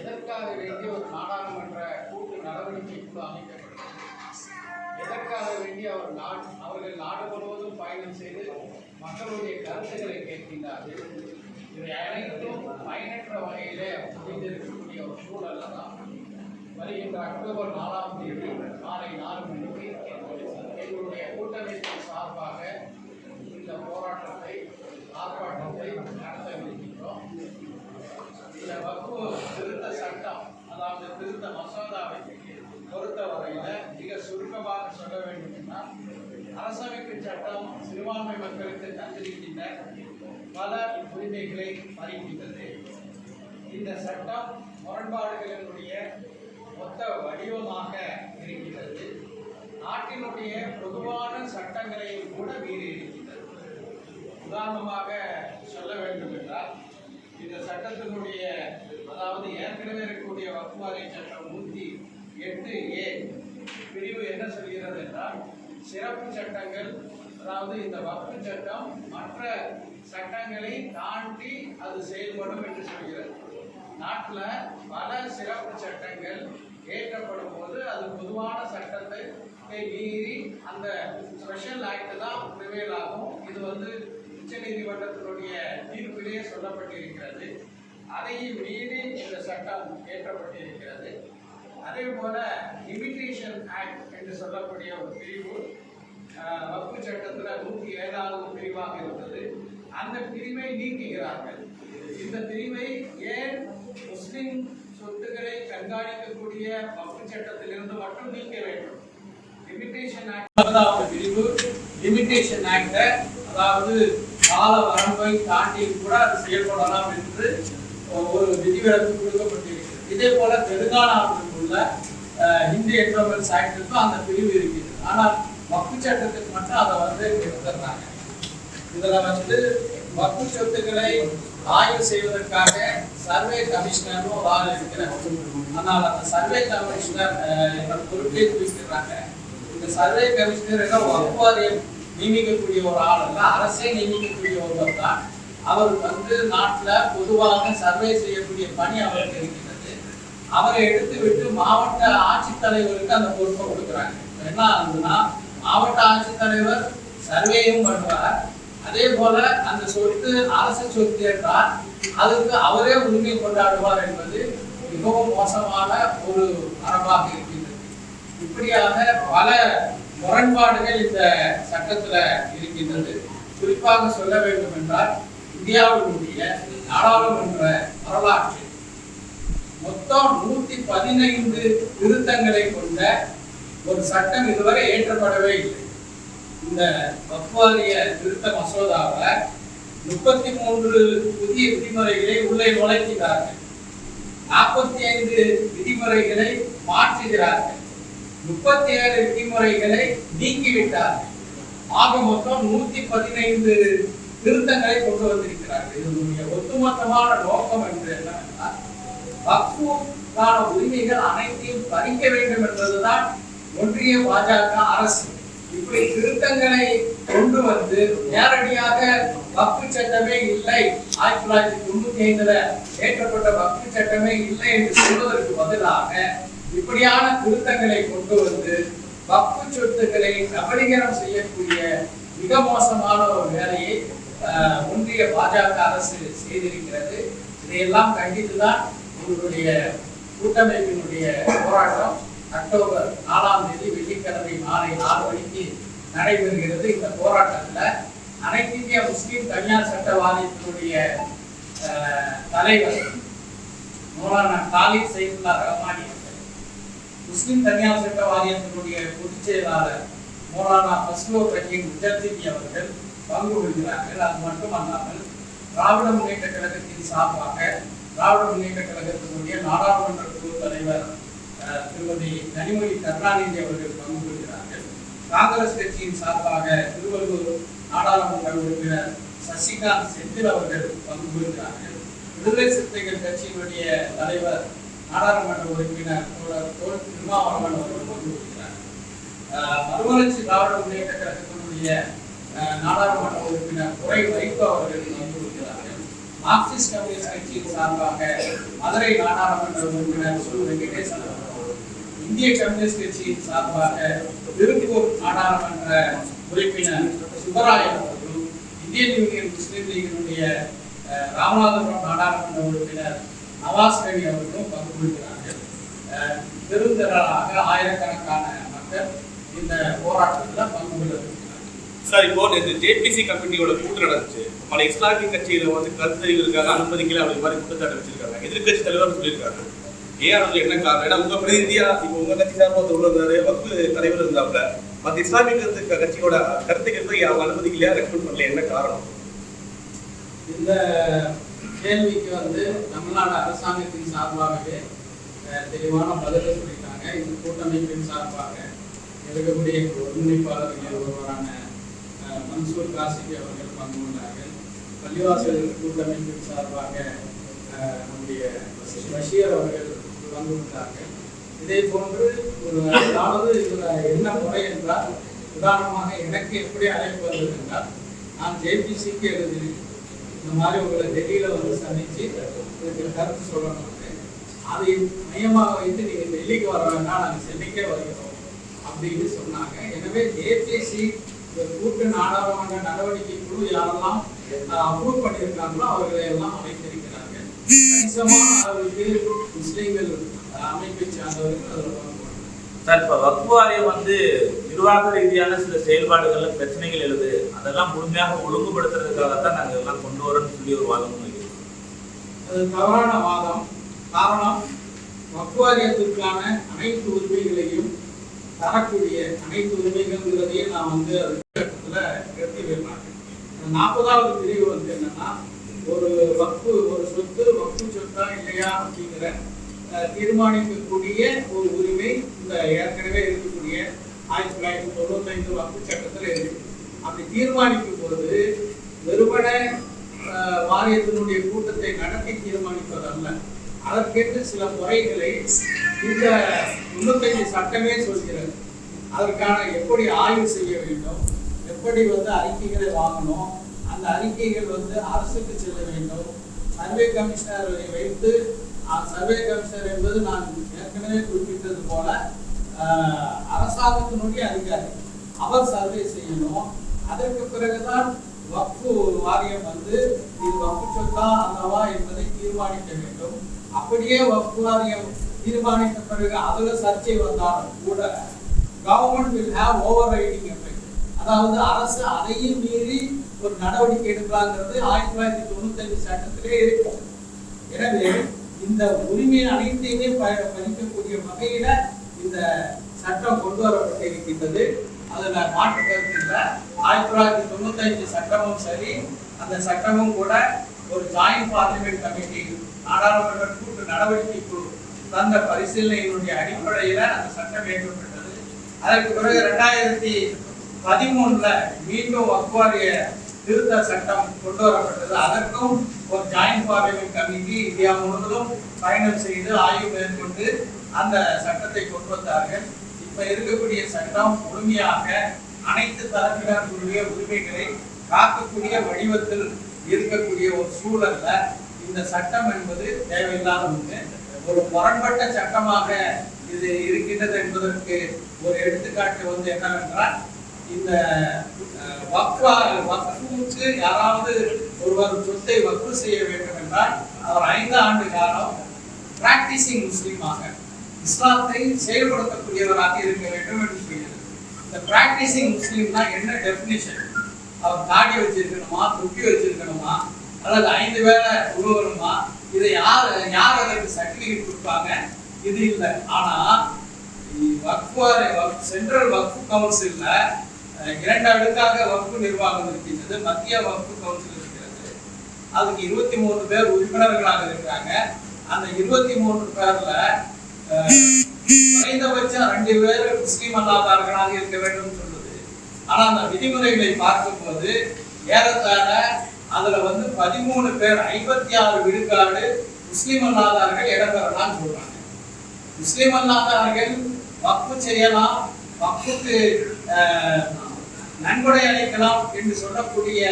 எதற்காக வேண்டிய ஒரு நாடாளுமன்ற கூட்டு நடவடிக்கை குழு அமைக்கப்பட்டது? எதற்காக வேண்டி அவர் நாடு அவர்கள் நாடு முழுவதும் பயணம் செய்து மக்களுடைய கருத்துக்களை கேட்கின்றார்கள் இவை அனைத்தும் பயனற்ற வகையிலே முடிந்திருக்கக்கூடிய ஒரு சூழல் தான். வருகின்ற அக்டோபர் நாலாம் தேதி மாலை நாலு மணிக்கு எங்களுடைய கூட்டமைப்பின் சார்பாக இந்த போராட்டத்தை ஆர்ப்பாட்டத்தை நடத்தவிருக்கின்றோம் இந்த வகுப்பு திருத்த சட்டம் அதாவது திருத்த மசோதாவை பொறுத்தவரையில மிக சுருக்கமாக சொல்ல வேண்டும் என்றால் அரசமைப்பு சட்டம் சிறுபான்மை மக்களுக்கு தந்திருக்கின்ற பல உரிமைகளை பறிக்கின்றது. இந்த சட்டம் முரண்பாடுகளினுடைய மொத்த வடிவமாக இருக்கிறது நாட்டினுடைய பொதுவான சட்டங்களையும் கூட மீறி இருக்கின்றது. உதாரணமாக சொல்ல வேண்டும் என்றால் இந்த சட்டத்தினுடைய அதாவது ஏற்கனவே இருக்கக்கூடிய வக்குவாரி சட்டம் நூற்றி எட்டு ஏ பிரிவு என்ன சொல்கிறது என்றால் சிறப்பு சட்டங்கள் அதாவது இந்த வக்கு சட்டம் மற்ற சட்டங்களை தாண்டி அது செயல்படும் என்று சொல்கிறது. நாட்டில் பல சிறப்பு சட்டங்கள் ஏற்றப்படும் போது அது பொதுவான சட்டத்தை மீறி அந்த ஸ்பெஷல் ஆக்ட் தான் ப்ரிவேல் ஆகும். இது வந்து உச்சநீதிமன்றத்தினுடைய தீர்ப்பிலேயே சொல்லப்பட்டிருக்கிறது. அதையும் மீறி இந்த சட்டம் ஏற்றப்பட்டிருக்கிறது அதே போல லிமிடேஷன் ஆக்ட் என்று சொல்லக்கூடிய ஒரு பிரிவு வகுப்பு சட்டத்தில் சட்டத்துல நூற்றி ஏழாவது பிரிவாக இருந்தது. அந்த பிரிவை நீக்குகிறார்கள். இந்த பிரிவை ஏன் முஸ்லிம் சொத்துக்களை கண்காணிக்கக்கூடிய வகுப்பு சட்டத்திலிருந்து மட்டும் நீக்க வேண்டும்? லிமிட்டேஷன் ஆக்ட் பிரிவு. லிமிட்டேஷன் ஆக்ட அதாவது கால வரம்பை தாண்டி கூட அது செயல்படலாம் என்று ஒரு விதிவிலக்கு கொடுக்கப்பட்டிருக்கிறது. இதே போல தெலுங்கானாவில் உள்ள அஹ், என்ரோல்மெண்ட்ஸ் ஆக்டுக்கும் அந்த பிரிவு இருக்குது. ஆனால் வக்கு சட்டத்துக்கு மட்டும் அதை வந்து எடுத்துடுறாங்க இதுல வந்து வக்கு சொத்துக்களை ஆய்வு செய்வதற்காக சர்வே கமிஷனர்னு ஒரு ஆள் இருக்கிறார். ஆனால் அந்த சர்வே கமிஷனர் அஹ், என்ற பொருட்களை குறிப்பிடுறாங்க இந்த சர்வே கமிஷனர் என்ன வகுப்பாரியம் நியமிக்கக்கூடிய ஒரு ஆள் அல்ல அரசே நியமிக்கக்கூடிய ஒருவர் தான். அவர் வந்து நாட்டுல பொதுவாக சர்வே செய்யக்கூடிய பணி அவருக்கு இருக்கிறது. அவரை எடுத்து விட்டு மாவட்ட ஆட்சித்தலைவருக்கு அந்த பொறுப்பை கொடுக்குறாங்க. என்ன ஆகுதுன்னா மாவட்ட ஆட்சித்தலைவர் சர்வேயும் பண்ணுவார். அதே போல அந்த சொத்து அரசு சொத்து என்றால் அதுக்கு அவரே உரிமை கொண்டாடுவார் என்பது மிகவும் மோசமான ஒரு மரபாக இருக்கின்றது. இப்படியாக பல முரண்பாடுகள் இந்த சட்டத்துல இருக்கின்றது. குறிப்பாக சொல்ல வேண்டும் என்றால் இந்தியாவினுடைய நாடாளுமன்ற வரலாற்றில் மொத்தம் நூத்தி பதினைந்து திருத்தங்களை கொண்ட ஒரு சட்டம் இதுவரை ஏற்றப்படவே இல்லை. இந்த வக்வாரிய திருத்த மசோதாவை முப்பத்தி மூன்று புதிய விதிமுறைகளை உள்ளே நுழைக்கிறார்கள் நாற்பத்தி ஐந்து விதிமுறைகளை மாற்றுகிறார்கள் முப்பத்தி ஏழு விதிமுறைகளை நீக்கிவிட்டார்கள். ஆக மொத்தம் நூத்தி பதினைந்து திருத்தங்களை கொண்டு வந்திருக்கிறார்கள். இதனுடைய ஒட்டுமொத்தமான நோக்கம் என்று என்னவென்றால் வக்ஃபுக்கான உரிமைகள் அனைத்தையும் பறிக்க வேண்டும் என்பதுதான் ஒன்றிய பாஜக அரசு. இப்படி திருத்தங்களை கொண்டு வந்து நேரடியாக வக்ஃபு சட்டமே இல்லை. ஆயிரத்தி தொள்ளாயிரத்தி தொண்ணூத்தி ஐந்துல ஏற்றப்பட்ட வக்ஃபு சட்டமே இல்லை என்று சொல்வதற்கு பதிலாக இப்படியான திருத்தங்களை கொண்டு வந்து வக்ஃபு சொத்துக்களை கபலீகரம் செய்யக்கூடிய மிக மோசமான ஒரு வேலையை ஒன்றிய பாஜக அரசு செய்திருக்கிறது. இதையெல்லாம் கண்டித்துதான் உங்களுடைய கூட்டமைப்பினுடைய போராட்டம் அக்டோபர் நாலாம் தேதி வெள்ளிக்கிழமை மாலை நாலு மணிக்கு நடைபெறுகிறது. இந்த போராட்டத்துல அனைத்து இந்திய தனியார் சட்ட வாரியத்தினுடைய தலைவர் மௌலானா காலித் சைஃபுல்லா ரஹ்மானி அவர்கள், முஸ்லிம் தனியார் சட்ட வாரியத்தினுடைய பொதுச் செயலாளர் மௌலானா ஃபஸ்லூர் ரஹீம் முஜத்திபி அவர்கள் பங்கு கொள்கிறார்கள் அது மட்டுமல்லாமல் திராவிட முன்னேற்ற கழகத்தின் சார்பாக திராவிட முன்னேற்ற கழகத்தினுடைய நாடாளுமன்ற குழு தலைவர் திருமதி கனிமொழி கருணாநிதி அவர்கள் பங்கு கொள்கிறார்கள். காங்கிரஸ் கட்சியின் சார்பாக திருவள்ளூர் நாடாளுமன்ற உறுப்பினர் சசிகாந்த் செந்தில் அவர்கள் பங்கு கொள்கிறார்கள். விடுதலை சிறுத்தைகள் கட்சியினுடைய தலைவர் நாடாளுமன்ற உறுப்பினர் தோழர் தோல் திருமாவளவன் அவர்கள் பங்கு கொள்கிறார். ஆஹ் மறுமலர்ச்சி திராவிட முன்னேற்ற கழகத்தினுடைய நாடாளுமன்ற உறுப்பினர் துறை வைகோ அவர்கள் பங்கு கொள்கிறார்கள். மார்க்சிஸ்ட் கம்யூனிஸ்ட் சார்பாக மதுரை நாடாளுமன்ற உறுப்பினர் சு வெங்கடேசன் இந்திய கம்யூனிஸ்ட் கட்சியின் சார்பாக திருப்பூர் நாடாளுமன்ற உறுப்பினர் சுப்பராயன் அவர்களும் இந்தியன் யூனியன் முஸ்லீம் லீகினுடைய அஹ், ராமநாதபுரம் நாடாளுமன்ற உறுப்பினர் நவாஸ் கவி அவர்களும் பங்கு கொள்கிறார்கள். பெருந்திரளாக ஆயிரக்கணக்கான மக்கள் இந்த போராட்டத்தில் பங்கு கொள்கிறார்கள் சார் இப்போ நேற்று ஜேபிசி கமிட்டியோட கூட்டம் நடந்துச்சு. பல இஸ்லாமிய கட்சியில வந்து கருத்து தெரிவிக்கிறதுக்காக அனுமதிக்கல அப்படி மாதிரி குற்றச்சாட்டு வச்சிருக்காங்க. எதிர்க்கட்சி தலைவர் சொல்லியிருக்காங்க ஏன் அது என்ன காரணம்? ஏன்னா உங்க பிரதிநிதியா இப்போ உங்க கட்சி சார்பாக ஒருத்தர் வகுப்பு தலைவர் இருந்தாப்ல மற்ற இஸ்லாமிய கருத்து கட்சியோட கருத்து கேட்டு அவங்க அனுமதிக்கலையா ரெக்கமெண்ட் பண்ணல? என்ன காரணம்? இந்த கேள்விக்கு வந்து தமிழ்நாடு அரசாங்கத்தின் சார்பாகவே தெளிவான பதிலை சொல்லிட்டாங்க இந்த கூட்டமைப்பின் சார்பாக இருக்கக்கூடிய ஒருங்கிணைப்பாளர்கள் ஒருவரான மன்சூர் காசிக் அவர்கள் பங்கு கொண்டார்கள். பள்ளிவாசல் கூட்டமைப்பின் சார்பாக அஹ், நம்முடைய பஷீர் அவர்கள் பங்கு கொண்டார்கள். இதே போன்று ஒரு அதாவது இதுல என்ன முறை என்றால் உதாரணமாக எனக்கு எப்படி அழைப்பு வந்தது என்றால் நான் ஜேபிசிக்கு எழுதினேன் இந்த மாதிரி உங்களை டெல்லியில வந்து சந்திச்சு இதுக்கு கருத்து சொல்லணும் அதை மையமாக வைத்து நீங்க டெல்லிக்கு வர வேண்டாம் நாங்கள் சென்னைக்கே வருகிறோம் அப்படின்னு சொன்னாங்க. எனவே ஜேபிசி கூட்டு நாடாளுமன்ற நடவடிக்கை குழு யாரெல்லாம் அப்ரூவ் பண்ணியிருக்காங்களோ அவர்களை எல்லாம் அமைத்திருக்கிறார்கள் கணிசமான அளவுக்கு முஸ்லீம்கள் அமைப்பை சார்ந்தவர்கள் அதில். சார் இப்போ வாரியம் வந்து நிர்வாக ரீதியான சில செயல்பாடுகள்ல பிரச்சனைகள் எழுது. அதெல்லாம் முழுமையாக ஒழுங்குபடுத்துறதுக்காகத்தான் நாங்க இதெல்லாம் கொண்டு வரோம்னு சொல்லி ஒரு வாதம் அது தவறான வாதம். காரணம் வக்குவாரியத்திற்கான அனைத்து உரிமைகளையும் தரக்கூடிய அனைத்து உரிமைகள்ங்கிறதையும் நான் வந்து இடத்துல எடுத்து வைப்பாங்க நாற்பதாவது பிரிவு வந்து என்னன்னா ஒரு வக்கு ஒரு சொத்து வக்கு சொத்தா இல்லையா அப்படிங்கிற தீர்மானிக்கக்கூடிய ஒரு உரிமை இந்த ஏற்கனவே இருக்கக்கூடிய ஆயிரத்தி தொள்ளாயிரத்தி தொண்ணூத்தைந்து வக்கு சட்டத்தில் இருக்கு. அப்படி தீர்மானிக்கும் போது வெறுமனே வாரியத்தினுடைய கூட்டத்தை நடத்தி தீர்மானிப்பதல்ல. அதற்கென்று சில முறைகளை இந்த முன்னூத்தைந்து சட்டமே சொல்கிறது. அதற்கான எப்படி ஆய்வு செய்ய வேண்டும்? எப்படி வந்து அறிக்கைகளை வாங்கணும்? அந்த அறிக்கைகள் வந்து அரசுக்கு செல்ல வேண்டும். சர்வே கமிஷனரை வைத்து சர்வே கமிஷனர் என்பது நான் ஏற்கனவே குறிப்பிட்டது போல அரசாங்கத்தினுடைய அதிகாரி. அவர் சர்வே செய்யணும். அதற்கு பிறகுதான் வக்ஃபு வாரியம் வந்து இது வக்ஃபு சொத்தா அல்லவா என்பதை தீர்மானிக்க வேண்டும். அப்படியே வக்ஃபு வாரியம் தீர்மானித்த பிறகு அதுல சர்ச்சை வந்தாலும் கூட government will have overriding effect அதாவது அரசு அதையும் மீறி ஒரு நடவடிக்கை எடுக்கலாங்கிறது ஆயிரத்தி தொள்ளாயிரத்தி தொண்ணூத்தஞ்சு சட்டத்திலே இருக்கும். எனவே இந்த உரிமை அனைத்தையுமே பறிக்கக்கூடிய வகையில இந்த சட்டம் கொண்டு வரப்பட்டிருக்கின்றது. அதுல மாற்று கருத்து இல்லை. ஆயிரத்தி தொள்ளாயிரத்தி தொண்ணூத்தஞ்சு சட்டமும் சரி. அந்த சட்டமும் கூட ஒரு ஜாயிண்ட் பார்லிமெண்ட் கமிட்டி நாடாளுமன்ற கூட்டு நடவடிக்கை குழு தந்த பரிசீலனையினுடைய அடிப்படையில அந்த சட்டம் ஏற்றப்பட்டது அதற்கு பிறகு ரெண்டாயிரத்தி பதிமூணுல மீண்டும் வக்குவாரிய திருத்த சட்டம் கொண்டு வரப்பட்டது. அதற்கும் ஒரு ஜாயிண்ட் பார்லிமெண்ட் கமிட்டி இந்தியா முழுவதும் பயணம் செய்து ஆய்வு மேற்கொண்டு அந்த சட்டத்தை கொண்டு வந்தார்கள். இப்ப இருக்கக்கூடிய சட்டம் முழுமையாக அனைத்து தரப்பினர்களுடைய உரிமைகளை காக்கக்கூடிய வடிவத்தில் இருக்கக்கூடிய ஒரு சூழல்ல இந்த சட்டம் என்பது தேவையில்லாத ஒன்று ஒரு முரண்பட்ட சட்டமாக இது இருக்கின்றது என்பதற்கு ஒரு எடுத்துக்காட்டு வந்து என்னவென்றால் இந்த வக்வா வக்ஃபுக்கு யாராவது ஒருவர் சொத்தை வக்ஃபு செய்ய வேண்டும் என்றால் அவர் ஐந்து ஆண்டு காலம் பிராக்டிசிங் முஸ்லீமாக இஸ்லாத்தை செயல்படுத்தக்கூடியவராக இருக்க வேண்டும் என்று சொல்கிறது. இந்த பிராக்டிசிங் முஸ்லீம்னா என்ன டெஃபினிஷன் அவர் தாடி வச்சிருக்கணுமா தொப்பி வச்சிருக்கணுமா அல்லது ஐந்து வேளை உருவணுமா இதை யார் யார் அதற்கு சர்டிபிகேட் கொடுப்பாங்க? இது இல்லை. ஆனா வக்ஃபார் சென்ட்ரல் வக்ஃப் கவுன்சில்ல இரண்டு அடுக்காக வக்ஃபு நிர்வாகம் இருக்கின்றது. மத்திய வக்ஃபு கவுன்சில் இருக்கிறது. அதுக்கு இருபத்தி மூணு பேர் உறுப்பினர்களாக இருக்கிறாங்க. அந்த இருபத்தி மூணு பேர்ல குறைந்தபட்சம் ரெண்டு பேர் முஸ்லீம் அல்லாதார்களாக இருக்க வேண்டும் சொல்லுது. ஆனா அந்த விதிமுறைகளை பார்க்கும்போது ஏறத்தாழ அதுல வந்து பதிமூணு பேர் ஐம்பத்தி ஆறு விழுக்காடு முஸ்லீம் அல்லாதார்கள் இடம்பெறலாம் சொல்றாங்க. முஸ்லீம் அல்லாதார்கள் வக்ஃபு செய்யலாம் வக்ஃபுக்கு நன்கொடை அளிக்கலாம் என்று சொல்லக்கூடிய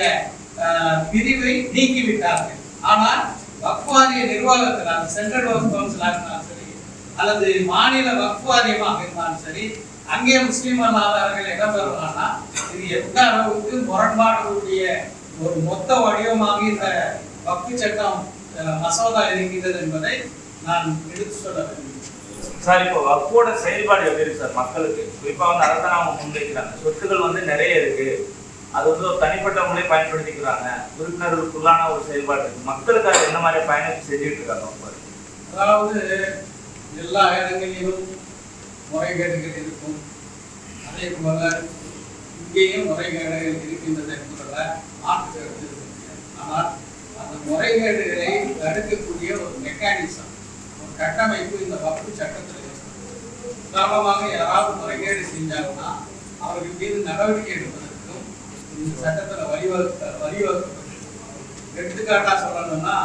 பிரிவை நீக்கிவிட்டார்கள். ஆனால் வக்ஃப் வாரிய நிர்வாகத்தில் அந்த சென்ட்ரல் வக்ஃப் கவுன்சிலாக இருந்தாலும் சரி அல்லது மாநில வக்ஃப் வாரியமாக இருந்தாலும் சரி அங்கே முஸ்லீம் அல்லாதார்கள் இடம்பெறலாம்னா இது எந்த அளவுக்கு முரண்பாடுகளுடைய ஒரு மொத்த வடிவமாக இந்த வக்ஃபு சட்டம் மசோதா இருக்கின்றது என்பதை நான் எடுத்து சொல்ல விரும்புகிறேன். சார் இப்போ வக்ஃபோட செயல்பாடு எப்படி இருக்கு சார் மக்களுக்கு? குறிப்பா வந்து அதை தான் அவங்க முன்வைக்கிறாங்க. சொத்துக்கள் வந்து நிறைய இருக்கு. அது வந்து ஒரு தனிப்பட்டவங்களே பயன்படுத்திக்கிறாங்க. உறுப்பினர்களுக்குள்ளான ஒரு செயல்பாடு இருக்கு. மக்களுக்கு அது என்ன மாதிரி பயணம் செஞ்சுட்டு இருக்காங்க? அதாவது எல்லா இடங்களிலும் முறைகேடுகள் இருக்கும். அதே போல இங்கேயும் முறைகேடுகள் இருக்கின்றது என்பதில் மாற்று ஆனால் அந்த முறைகேடுகளை தடுக்கக்கூடிய ஒரு மெக்கானிசம் ஒரு கட்டமைப்பு இந்த வகுப்பு சட்டத்தில் உதாரணமாக யாராவது முறைகேடு செஞ்சாங்கன்னா அவர்கள் மீது நடவடிக்கை எடுப்பதற்கும் இந்த சட்டத்தில் வழிவகுக்க வழிவகுக்கப்பட்டிருக்கு எடுத்துக்காட்டா சொல்லணும்னா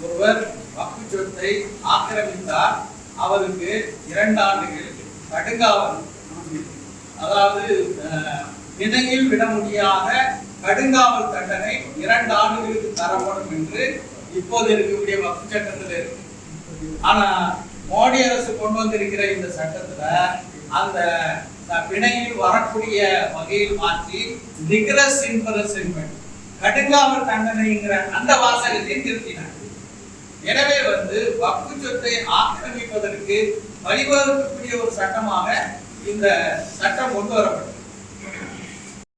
ஒருவர் வக்கு சொத்தை ஆக்கிரமித்தார் அவருக்கு இரண்டு ஆண்டுகள் கடுங்காவல் அதாவது அஹ், விட முடியாத கடுங்காவல் தண்டனை இரண்டு ஆண்டுகளுக்கு தரப்படும் என்று இப்போது இருக்கக்கூடிய வக்கு சட்டத்தில் இருக்கு. ஆனா மோடி அரசு கொண்டு வந்திருக்கிற இந்த சட்டத்துல அந்த பிணையில் வரக்கூடிய வகையில் மாற்றி நிகரஸ் இன்பரசன்மெண்ட் கடுங்காவல் தண்டனைங்கிற அந்த வாசகத்தை திருத்தினார் எனவே வந்து வக்கு சொத்தை ஆக்கிரமிப்பதற்கு வழிவகுக்கக்கூடிய ஒரு சட்டமாக இந்த சட்டம் கொண்டு வரப்பட்டது.